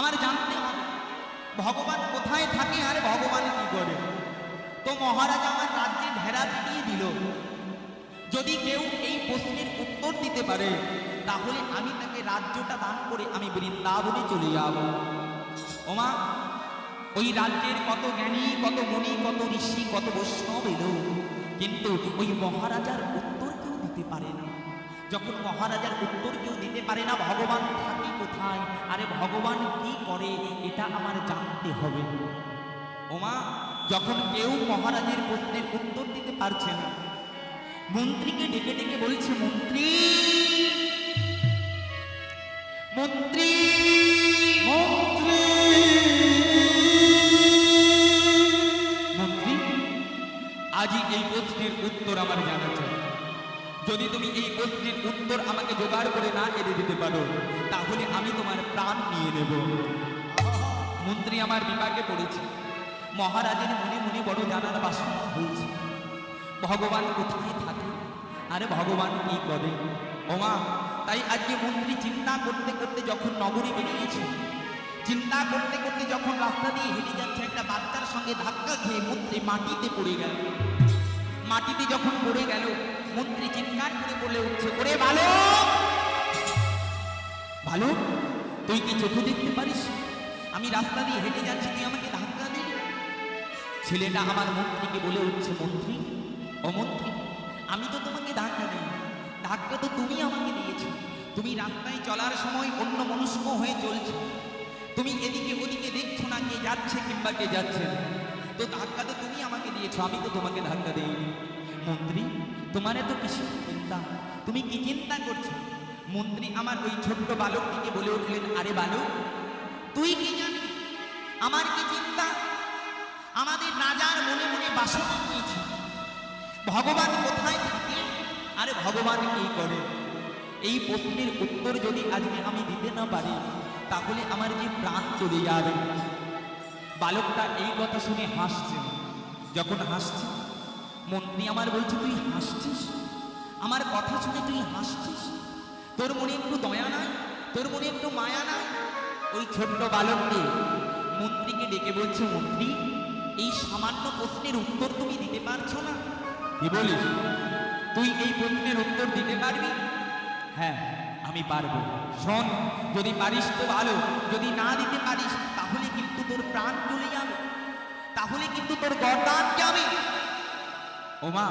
আমার জানতে হবে, ভগবান কোথায় থাকে আর ভগবান কি করে? তো মহারাজ আমার রাজ্যে ভেড়া দিয়ে দিল। যদি কেউ এই প্রশ্নের উত্তর দিতে পারে, তাহলে আমি তাকে রাজ্যটা দান করে আমি বৃন্দাবনে চলে যাব। ওমা, ওই রাজ্যের কত জ্ঞানী, কত মণি কত ঋষি, কত বৈষ্ণব এলো। কিন্তু ওই মহারাজার উত্তর কেউ দিতে পারে না। যখন মহারাজার উত্তর কেউ দিতে পারে না ভগবান থাকে কোথায়? আরে ভগবান কি করে? এটা আমার জানতে হবে। ওমা যখন কেউ মহারাজের প্রশ্নের উত্তর দিতে পারছে না মন্ত্রীকে ডেকে ডেকে বলছে মন্ত্রী! মন্ত্রী! মন্ত্রী! মন্ত্রী আজই এই প্রশ্নের উত্তর আমার জানা চাই। যদি তুমি এই প্রশ্নের উত্তর আমাকে জোগাড় করে না এনে দিতে পারো, তাহলে আমি তোমার প্রাণ নিয়ে নেব। মন্ত্রী আমার বিপাকে পড়েছে। মহারাজের মনে মনে বড় জানার বাসনা হয়েছে। ভগবান কোথায় থাকে? আরে ভগবান কি করে? ওমা, তাই আজকে মন্ত্রী চিন্তা করতে করতে যখন নগরে বেরিয়েছে, চিন্তা করতে করতে যখন রাস্তা দিয়ে হেঁটে যাচ্ছে, একটা বাচ্চার সঙ্গে ধাক্কা খেয়ে মন্ত্রী মাটিতে পড়ে গেল। মাটিতে যখন পড়ে গেল, মন্ত্রী চিৎকার করে বলে উঠছে, ওরে ভালো ভালো তুই কি চোখে দেখতে পারিস? আমি রাস্তা দিয়ে হেঁটে যাচ্ছি, তুই আমাকে ধাক্কা দিলি? ছেলেটা আমার মন্ত্রীকে বলে উঠছে, মন্ত্রী, ও মন্ত্রী, আমি তো তোমাকে ধাক্কা দিই ধাক্কা তো তুমি আমাকে দিয়েছ। তুমি রাস্তায় চলার সময় অন্য মনস্ক হয়ে চলছো। তুমি এদিকে ওদিকে দেখছ না কে যাচ্ছে কিংবা কে যাচ্ছে তো ধাক্কা তো তুমি দিয়েছ আমি তো তোমাকে ধাক্কা দিইনি। মন্ত্রী, তোমার এত কিছু চিন্তা? তুমি কি চিন্তা করছ? মন্ত্রী আমার ওই ছোট্ট বালকটিকে বলে উঠলেন, আরে বালক, তুই কি জানিস আমার কি চিন্তা? আমাদের রাজার মনে মনে বাসনা নিয়েছে ভগবান কোথায় থাকে? আরে ভগবান কি করে? এই প্রশ্নের উত্তর যদি আজকে আমি দিতে না পারি, তাহলে আমার যে প্রাণ চলে যাবে। বালকটা এই কথা শুনে হাসছে। যখন হাসছে মন্ত্রী আমার বলছে, তুই হাসছিস? আমার কথা শুনে তুই হাসছিস? তোর মনে একটু দয়া নাই? তোর মনে একটু মায়া নাই? ওই ছোট্ট বালককে মন্ত্রীকে ডেকে বলছে, মন্ত্রী, এই সামান্য প্রশ্নের উত্তর তুমি দিতে পারছ না? কি বলিস? তুই এই প্রশ্নের উত্তর দিতে পারবি? হ্যাঁ আমি পারব। শোন, যদি পারিস তো ভালো, যদি না দিতে পারিস, তাহলে কিন্তু তোর প্রাণ চলে যাবে। তাহলে কিন্তু তোর গরদান যাবে ওমা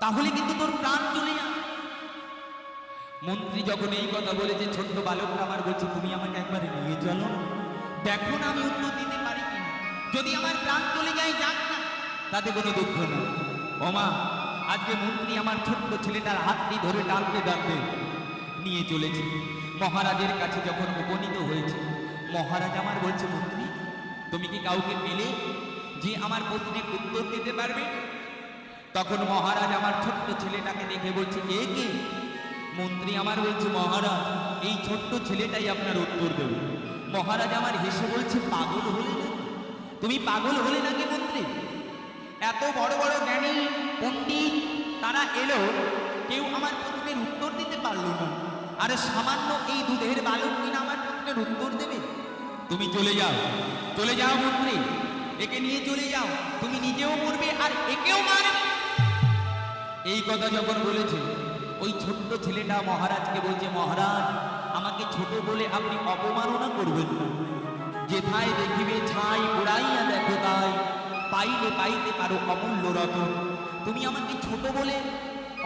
তাহলে কিন্তু তোর প্রাণ চলে যাবে। মন্ত্রী যখন এই কথা বলেছে ছোট্ট বালকটা আমার বলছে তুমি আমাকে একবার নিয়ে চলো। দেখো না আমি উত্তর দিতে পারি কিনা। যদি আমার প্রাণ চলে যায় যাক না। তাতে কোনো দুঃখ নেই। ওমা আজকে মন্ত্রী আমার ছোট্ট ছেলেটার হাতটি ধরে টানতে টানতে নিয়ে চলেছে। মহারাজের কাছে যখন উপনীত হয়েছে, মহারাজ আমার বলছে, মন্ত্রী, তুমি কি কাউকে পেলে যে আমার প্রশ্নের উত্তর দিতে পারবে? তখন মহারাজ আমার ছোট্ট ছেলেটাকে দেখে বলছে কে কে? মন্ত্রী আমার বলছে, মহারাজ, এই ছোট্ট ছেলেটাই আপনার উত্তর দেবে। মহারাজ আমার হেসে বলছে, পাগল হলে না? তুমি পাগল হলে নাকি মন্ত্রী? এত বড় বড় জ্ঞানী পণ্ডিত তারা এলো, কেউ আমার প্রশ্নের উত্তর দিতে পারল না। আরে সামান্য এই দুধের বালক কিনা আমার প্রশ্নের উত্তর দেবে? তুমি চলে যাও চলে যাও মন্ত্রী, একে নিয়ে চলে যাও। তুমি নিজেও মরবে আর একেও মারবে। এই কথা যখন বলেছে, ওই ছোট্ট ছেলেটা মহারাজকে বলছে, মহারাজ, আমাকে ছোট বলে আপনি অপমাননা করবেন না। যেথায় দেখিবে, ছাই ওড়াইয়া দেখো তাই। পাইলে পাইতে পারো অমূল্য রতন। তুমি আমাকে ছোট বলে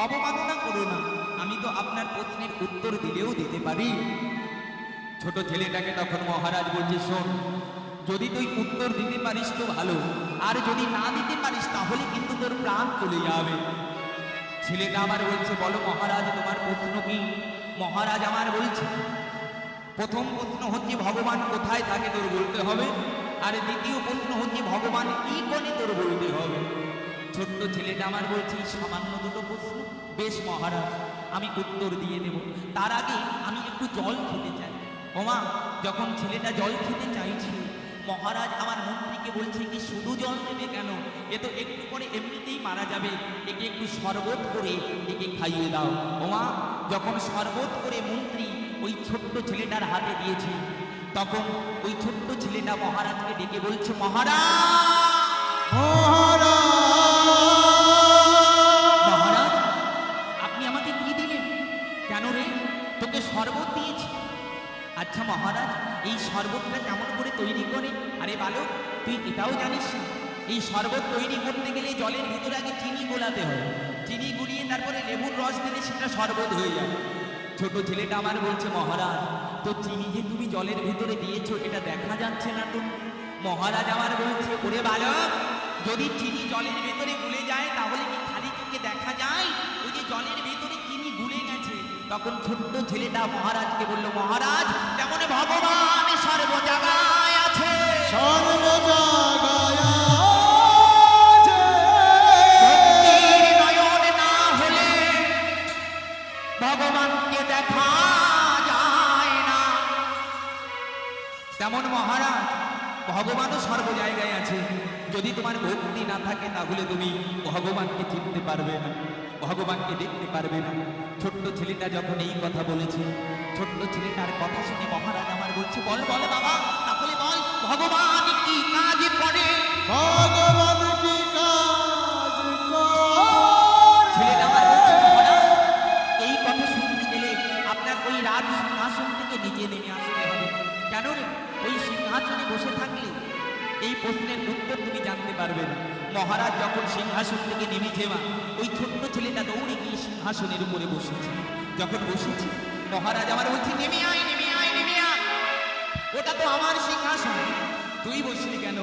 অপমাননা করো না। আমি তো আপনার প্রশ্নের উত্তর দিলেও দিতে পারি। ছোট ছেলেটাকে তখন মহারাজ বলছে, শোন, যদি তুই উত্তর দিতে পারিস তো ভালো। আর যদি না দিতে পারিস, তাহলে কিন্তু তোর প্রাণ চলে যাবে। ছেলেটা আবার বলছে, বলো মহারাজ, তোমার প্রশ্ন কি? মহারাজ আমার বলছে, প্রথম প্রশ্ন হচ্ছে, ভগবান কোথায় থাকে তোর বলতে হবে? আর দ্বিতীয় প্রশ্ন হচ্ছে, ভগবান কি করে তোর বলতে হবে? ছোট্ট ছেলেটা আমার বলছে, "এই সামান্য দুটো প্রশ্ন। বেশ মহারাজ, আমি উত্তর দিয়ে দেব। তার আগে আমি একটু জল খেতে চাই। ওমা যখন ছেলেটা জল খেতে চাইছে মহারাজ আমার মন্ত্রীকে বলছে কি, শুধু জল দেবে কেন? এ তো একটু পরে এমনিতেই মারা যাবে। একে একটু শরবত করে একে খাইয়ে দাও। ওমা যখন শরবত করে মন্ত্রী ওই ছোট্ট ছেলেটার হাতে দিয়েছে তখন ওই ছোট্ট ছেলেটা মহারাজকে ডেকে বলছে, মহারাজ! মহারাজ, আপনি আমাকে কি দিলেন? কেন রে? তোকে শরবত দিয়েছি। আচ্ছা মহারাজ, এই শরবতটা কেমন করে তৈরি করে? আরে বালক, তুই এটাও জানিস এই শরবত তৈরি করতে গেলে জলের ভিতরে আগে চিনি গোলাতে হয়। চিনি গুলিয়ে তারপরে লেবুর রস দিলে সেটা শরবত হয়ে যায়। ছোট ছেলেটা আমার বলছে, মহারাজ তো চিনি যে তুমি জলের ভিতরে দিয়েছ, এটা দেখা যাচ্ছে না তো। মহারাজ আমার বলছে, ওরে বালক, যদি চিনি জলের ভেতরে গুলে যায়, তাহলে কি খালি চোখে দেখা যায়? ওই যে জলের ভেতরে চিনি গুলে গেছে। তখন ছোট্ট ছেলেটা মহারাজকে বলল, মহারাজ, তেমন ভগবান সর্বজাগায় আছে। সর্বজাগায় ভক্তি না থাকে তাহলে তুমি ভগবানকে চিনতে পারবে না। ভগবানকে দেখতে পারবে না। ছোট্ট ছেলেটা যখন এই কথা বলেছে ছোট্ট ছেলেটার কথা শুনে মহারাজ আমার বলছে বল বল বাবা তাহলে বল ভগবান কি কাজ করে? ভগবান কি কাজ ছেলেটা আমার এই কথা শুনতে গেলে আপনার ওই রাজ সিংহাসন থেকে নিজে নেমে আসতে হবে। কেন ওই সিংহাসনে বসে থাকলে এই প্রশ্নের উত্তর তুমি জানতে পারবে মহারাজ যখন সিংহাসন থেকে নেমেছে মা ওই ছোট্ট ছেলেটা দৌড়ে গিয়ে সিংহাসনের উপরে বসেছে। যখন বসেছে, মহারাজ আমার বলছে, নেমে আয় নেমে আয় নেমে আয়। ওটা তো আমার সিংহাসন। তুই বসলি কেন?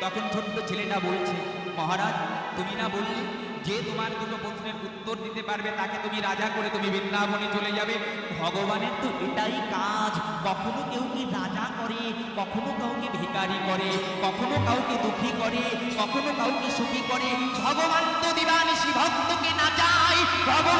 তখন ছোট্ট ছেলেটা বলছে, মহারাজ, তুমি না বললে যে তোমার দুটো প্রশ্নের উত্তর দিতে পারবে, তাকে তুমি রাজা করে তুমি বৃন্দাবনে চলে যাবে। ভগবানের তো এটাই কাজ। কখনো কেউ কি রাজা করে, কখনো কাউকে ভিকারি করে, কখনো কাউকে দুঃখী করে, কখনো কাউকে সুখী করে। ভগবান তো দিবানি শ্রী ভক্তকে না যায় ভগবানের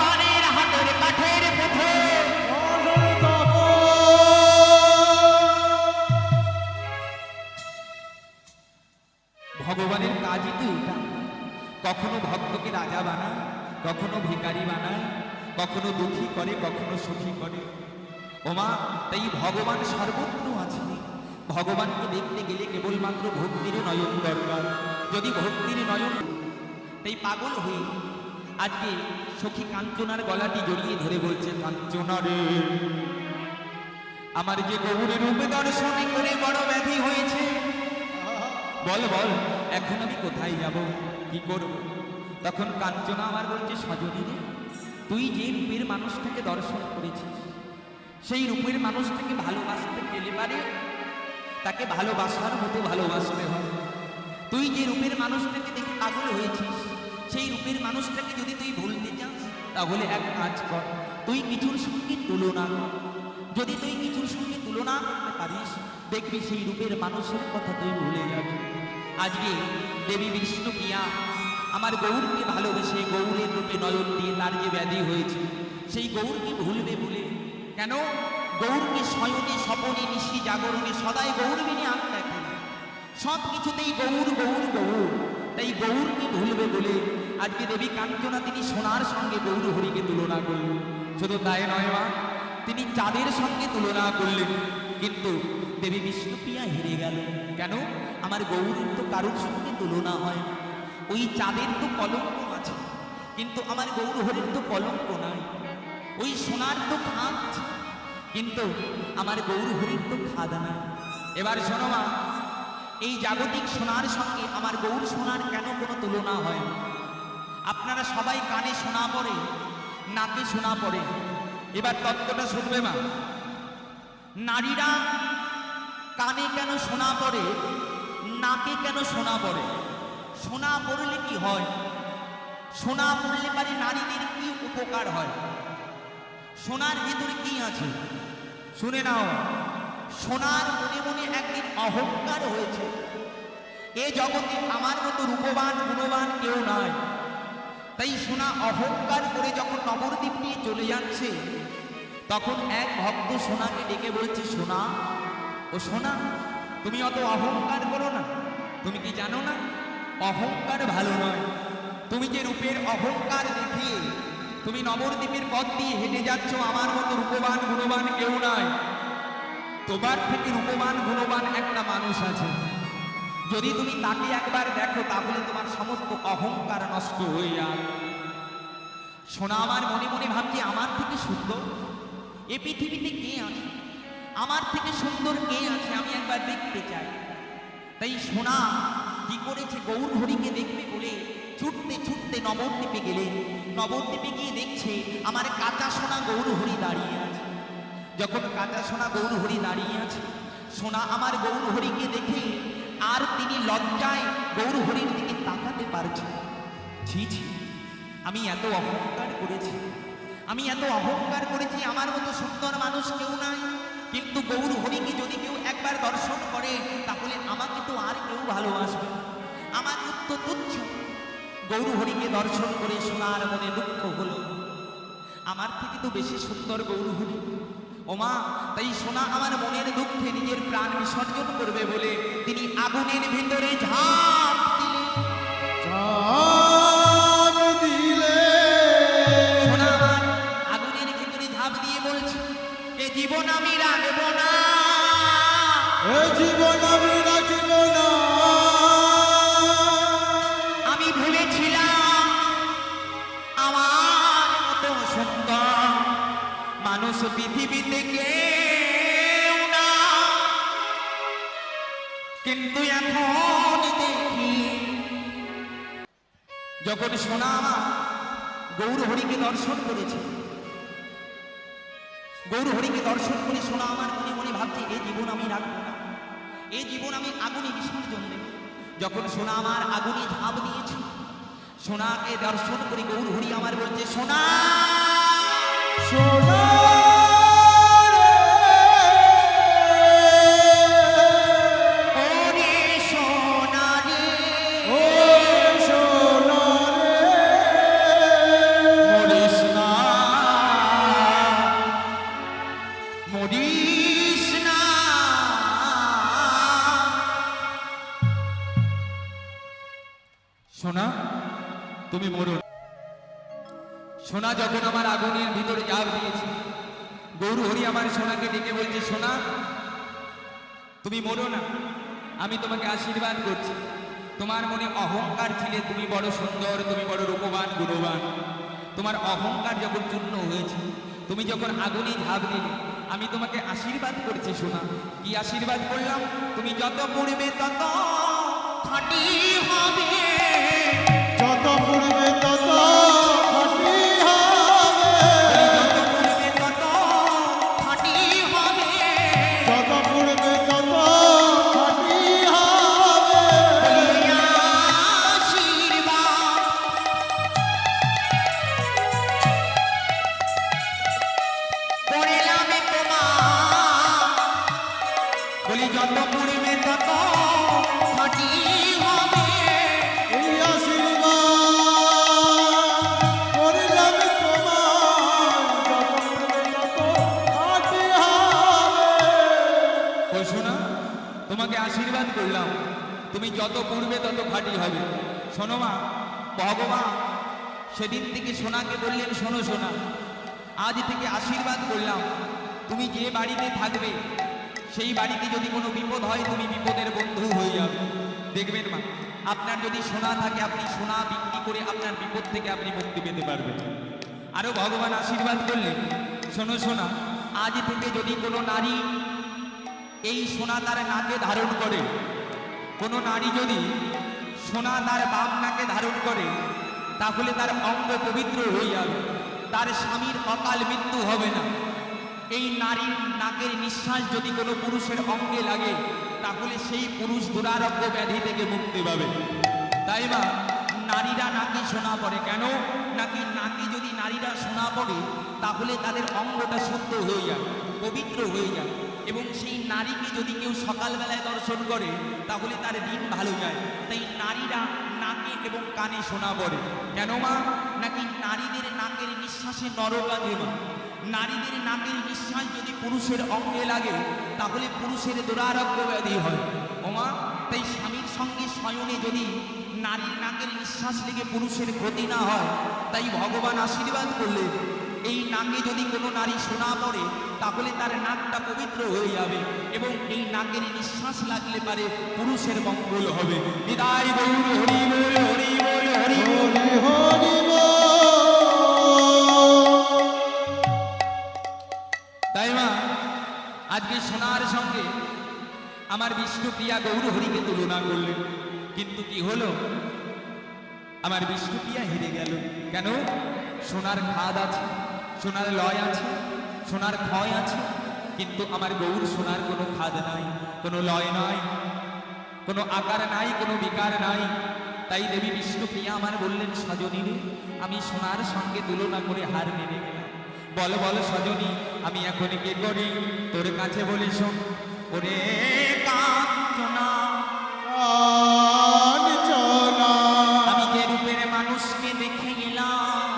কখনো ভক্তকে রাজা বানায়, কখনো ভিখারি বানায়, কখনো দুঃখী করে, কখনো সুখী করে। ওমা, তাই ভগবান সর্বত্র আছে ভগবানকে দেখতে গেলে কেবলমাত্র ভক্তির নয়ন দরকার। যদি ভক্তির নয়ন, তাই পাগল হয়ে আজকে সখী কাঞ্চনার গলাটি জড়িয়ে ধরে বলছে, কাঞ্চনা রে, আমার যে গৌরী রূপে দর্শনে করে বড় ব্যাধি হয়েছে বল বল, এখন আমি কোথায় যাব? কি করব? তখন কাঞ্চনা আমার বলছে সজনী রে তুই যে রূপের মানুষটাকে দর্শন করেছিস, সেই রূপের মানুষটাকে ভালোবাসতে গেলে পারে তাকে ভালোবাসার মতো ভালোবাসতে হয়। তুই যে রূপের মানুষটাকে দেখে পাগল হয়েছিস, সেই রূপের মানুষটাকে যদি তুই ভুলতে চাস, তাহলে এক কাজ কর, তুই কিছুর সঙ্গে তুলনা কর। যদি তুই কিছুর সঙ্গে তুলনা করতে পারিস, দেখবি সেই রূপের মানুষের কথা তুই ভুলে যাবি। আজকে দেবী বিষ্ণু প্রিয়া আমার গৌরকে ভালোবেসে গৌরের রূপে নয়ন দিয়ে তার যে ব্যাধি হয়েছে, সেই গৌরকে ভুলবে বলে কেন? গৌরকে স্বয়নে স্বপনে নিশি জাগরণে সদাই গৌরবিনী আঁক দেখে সব কিছুতেই গৌর গৌর গৌর। তাই গৌরকে ভুলবে বলে আজকে দেবী কাঞ্চনা তিনি সোনার সঙ্গে গৌর হরিকে তুলনা করলেন। শুধু তাই নয় মা, তিনি চাঁদের সঙ্গে তুলনা করলেন। কিন্তু দেবী বিষ্ণুপ্রিয়া হেরে গেল। কেন? আমার গৌরের তো কারোর সঙ্গে তুলনা হয় ওই চাঁদের তো কলঙ্ক আছে, কিন্তু আমার গৌর হরির তো কলঙ্ক নাই। ওই সোনার তো খাদ কিন্তু আমার গৌর হরির তো খাদ নাই। এবার শোনো মা, এই জাগতিক সোনার সঙ্গে আমার গৌর সোনার কেন কোনো তুলনা হয় আপনারা সবাই কানে শোনা পড়ে, নাকে শোনা পড়ে। এবার তত্ত্বটা শুনবে মা। নারীরা কানে কেন শোনা পড়ে? নাকে কেন শোনা পড়ে? শোনা পড়লে কি হয়? শোনা পড়লে পারে নারীদের কি উপকার হয়? সোনার ভিতরে কি আছে? শুনে নাও। সোনার মনে মনে একদিন অহংকার হয়েছে। এ জগতে আমার মতো রূপবান, গুণবান কেউ নয় তাই সোনা অহংকার করে যখন নবদ্বীপ নিয়ে চলে যাচ্ছে, তখন এক ভক্ত সোনাকে ডেকে বলছে, সোনা ও সোনা, তুমি অত অহংকার করো না। তুমি কি জানো না? অহংকার ভালো নয়। তুমি যে রূপের অহংকার দেখিয়ে তুমি নবদ্বীপের পথ দিয়ে হেঁটে যাচ্ছ, আমার মতো রূপবান, গুণবান কেউ নয়। তোমার থেকে রূপবান, গুণবান একটা মানুষ আছে। যদি তুমি তাকে একবার দেখো, তাহলে তোমার সমস্ত অহংকার নষ্ট হয়ে যাবে। সোনা, আমার মনে মনে ভাবছি, আমার থেকে সুন্দর এ পৃথিবীতে কে আছে? আমার থেকে সুন্দর কে আছে আমি একবার দেখতে চাই। তাই সোনা, কি করেছে গৌর হরিকে দেখবে বলে ছুটতে ছুটতে নবদ্বীপে গেলে। নবদ্বীপে গিয়ে দেখছে আমার কাঁচা সোনা গৌর হরি দাঁড়িয়ে আছে। যখন কাঁচা সোনা গৌর হরি দাঁড়িয়ে আছে, সোনা আমার গৌর হরিকে দেখে আর তিনি লজ্জায় গৌর হরির দিকে তাকাতে পারছে ছি ছি, আমি এত অহংকার করেছি। আমি এত অহংকার করেছি, আমার মতো সুন্দর মানুষ কেউ নাই। কিন্তু গৌর হরিকে যদি কেউ একবার দর্শন করে, তাহলে আমাকে তো আর কেউ ভালোবাসবে আমার তো তুচ্ছ। গৌর হরিকে দর্শন করে সোনার মনে দুঃখ হলো। আমার থেকে তো বেশি সুন্দর গৌরহরি ওমা, তাই সোনা আমার মনের দুঃখে নিজের প্রাণ বিসর্জন করবে বলে তিনি আগুনের ভিতরে ঝাঁপ জীবন আমি রাখব না। এ জীবন আমি রাখিব না। আমি ভেবেছিলাম আমার মতো সুন্দর মানুষ পৃথিবীতে কেউ না। কিন্তু এখন দেখি যখন সোনা আমার গৌর হরিকে দর্শন করেছে গৌর হরিকে দর্শন করে শোনা আমার মনে মনে ভাবছে এই জীবন আমি রাখব না। এই জীবন আমি আগুনে বিসর্জন দেব। যখন সোনা আমার আগুনে ঝাঁপ দিয়েছি, সোনাকে দর্শন করে গৌরহরি আমার বলছে, সোনা! সোনা সোনা তুমি মরো না। আমি তোমাকে আশীর্বাদ করছি। তোমার মনে অহংকার ছিলে, তুমি বড় সুন্দর, তুমি বড় রূপবান, গুণবান। তোমার অহংকার যখন চূর্ণ হয়েছে, তুমি যখন আগুনে ঝাঁপ দিলে, আমি তোমাকে আশীর্বাদ করছি সোনা কি আশীর্বাদ করলাম? তুমি যত পড়বে, তত খাঁটি হবে। যত পূর্বে তত তোমাকে আশীর্বাদ করলাম। তুমি যত পূর্বে তত খাঁটি হবে। শোনো মা ভগবান সেদিন থেকে সোনাকে বললেন শোনো সোনা আজ থেকে আশীর্বাদ করলাম। তুমি যে বাড়িতে থাকবে সেই বাড়িতে যদি কোনো বিপদ হয়, তুমি বিপদের বন্ধু হয়ে যাবে। দেখবেন মা, আপনার যদি সোনা থাকে, আপনি সোনা বিক্রি করে আপনার বিপদ থেকে আপনি মুক্তি পেতে পারবেন। আরও ভগবান আশীর্বাদ করলেন। শোনো সোনা আজ থেকে যদি কোনো নারী এই সোনা তার নাকে ধারণ করে, কোনো নারী যদি সোনা তার বাম নাকে ধারণ করে, তাহলে তার অঙ্গ পবিত্র হয়ে যাবে। তার স্বামীর অকাল মৃত্যু হবে না। এই নারীর নাকের নিঃশ্বাস যদি কোনো পুরুষের অঙ্গে লাগে, তাহলে সেই পুরুষ দুরারোগ্য ব্যাধি থেকে মুক্তি পাবে। তাই মা, নারীরা নাকি শোনা পড়ে কেন? নাকি নাকি যদি নারীরা শোনা পড়ে তাহলে তাদের অঙ্গটা শুদ্ধ হয়ে যায়, পবিত্র হয়ে যায়। এবং সেই নারীকে যদি কেউ সকালবেলায় দর্শন করে, তাহলে তার দিন ভালো যায়। তাই নারীরা নাকে এবং কানে শোনা পড়ে কেন মা? নাকি নারীদের নাকের নিঃশ্বাসে নরক মা? নারীদের নাকের নিঃশ্বাস যদি পুরুষের অঙ্গে লাগে, তাহলে পুরুষের দুরারোগ্য ব্যাধি হয়। ওমা, তাই স্বামীর সঙ্গে শয়নে যদি নারীর নাকের নিঃশ্বাস লেগে পুরুষের ক্ষতি না হয়, তাই ভগবান আশীর্বাদ করলেন এই নাকে যদি কোনো নারী শোনা পড়ে, তাহলে তার নাকটা পবিত্র হয়ে যাবে এবং এই নাকের নিঃশ্বাস লাগলে পারে পুরুষের মঙ্গল হবে। বিদায় গৌর হরি বল হরি বল হরি বল। হরি। আজকে সোনার সঙ্গে আমার বিষ্ণুপ্রিয়া গৌর হরিকে তুলনা করলেন। কিন্তু কি হলো? আমার বিষ্ণুপ্রিয়া হেরে গেল। কেন? সোনার খাদ আছে, সোনার লয় আছে, সোনার ক্ষয় আছে, কিন্তু আমার গৌর সোনার কোনো খাদ নাই, কোনো লয় নাই, কোনো আকার নাই, কোনো বিকার নাই। তাই দেবী বিষ্ণুপ্রিয়া আমার বললেন, সজনী আমি সোনার সঙ্গে তুলনা করে হার মেনে গেলাম। বল বল সজনী, আমি এখন কি করি? তোর কাছে বলি শোন। ওরে কাঞ্চনা কাঞ্চনা। আমি যে রূপের মানুষকে দেখে নিলাম।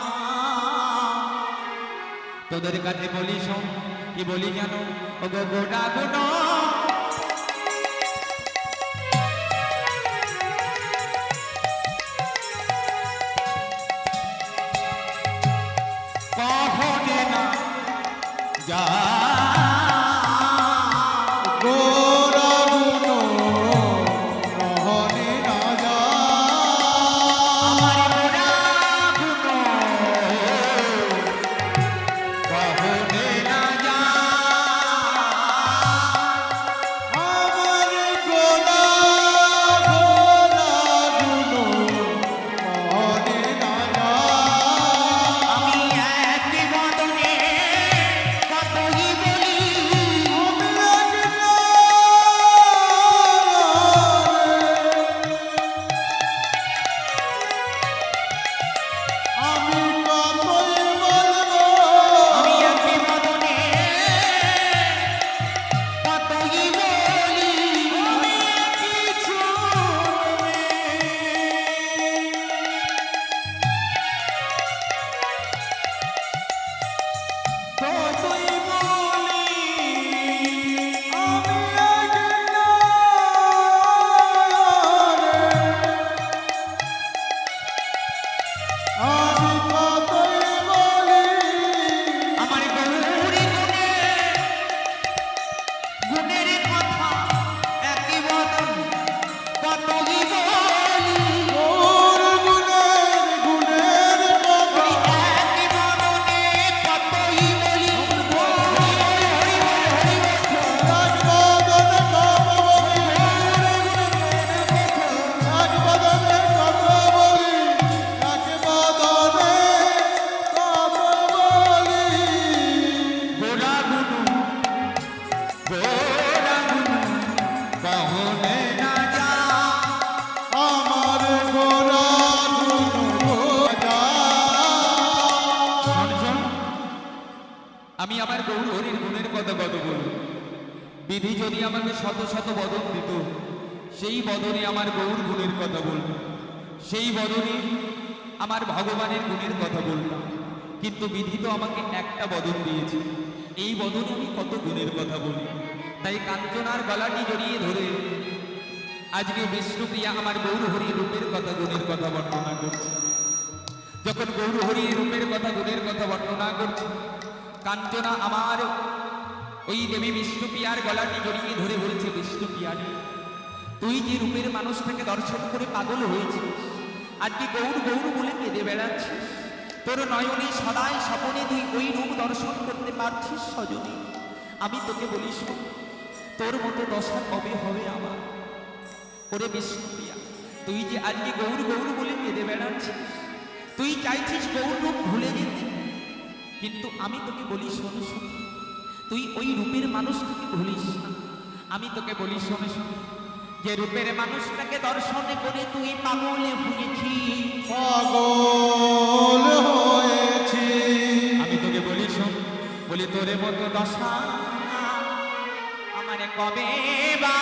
তোদের কাছে বলি শোন, কি বলি জানো? ও গো গোটা গুনো শত শত বদন দিত। সেই বদনে আমার গৌর গুণের কথা বলব সেই বদনে আমার ভগবানের গুণের কথা বললাম কিন্তু বিধি তো আমাকে একটা বদন দিয়েছে। এই বদনে আমি কত গুণের কথা বলি। তাই কাঞ্চনার গলাটি জড়িয়ে ধরে আজকে বিষ্ণুপ্রিয়া আমার গৌর হরির রূপের কথা গুণের কথা বর্ণনা করছে। যখন গৌর হরি রূপের কথা গুণের কথা বর্ণনা করছে, কাঞ্চনা আমার ওই দেবী বিষ্ণুপিয়ার গলাটি জড়িয়ে ধরে বলছে, বিষ্ণুপিয়ারে, তুই যে রূপের মানুষটাকে দর্শন করে পাগল হয়েছিস আজকে গৌর গৌর বলে কেঁদে বেড়াচ্ছিস? তোর নয়নে সদাই স্বপনে তুই ওই রূপ দর্শন করতে পারছিস সজনী। আমি তোকে বলি শোন, তোর মতো দশা কবে হবে আমার? ওরে বিষ্ণুপ্রিয়া তুই যে আজকে গৌর গৌর বলে কেঁদে বেড়াচ্ছিস? তুই চাইছিস গৌর রূপ ভুলে যেতে। কিন্তু আমি তোকে বলি শোন শোন তুই ওই রূপের মানুষটাকে ভুলিস আমি তোকে বলি শোনে শোনে। যে রূপের মানুষটাকে দর্শনে করে তুই পাগলে ভুগেছিস পাগল হয়েছি। আমি তোকে বলি শোন। বলি তোরে মতো দশা আমার কবে বা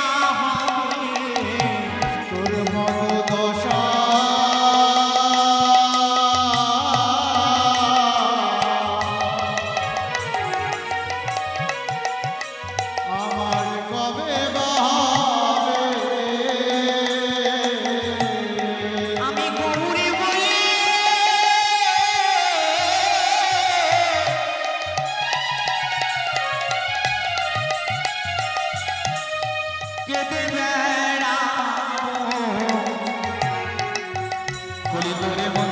কেঁদে বেড়াবো বলি তোরে মতো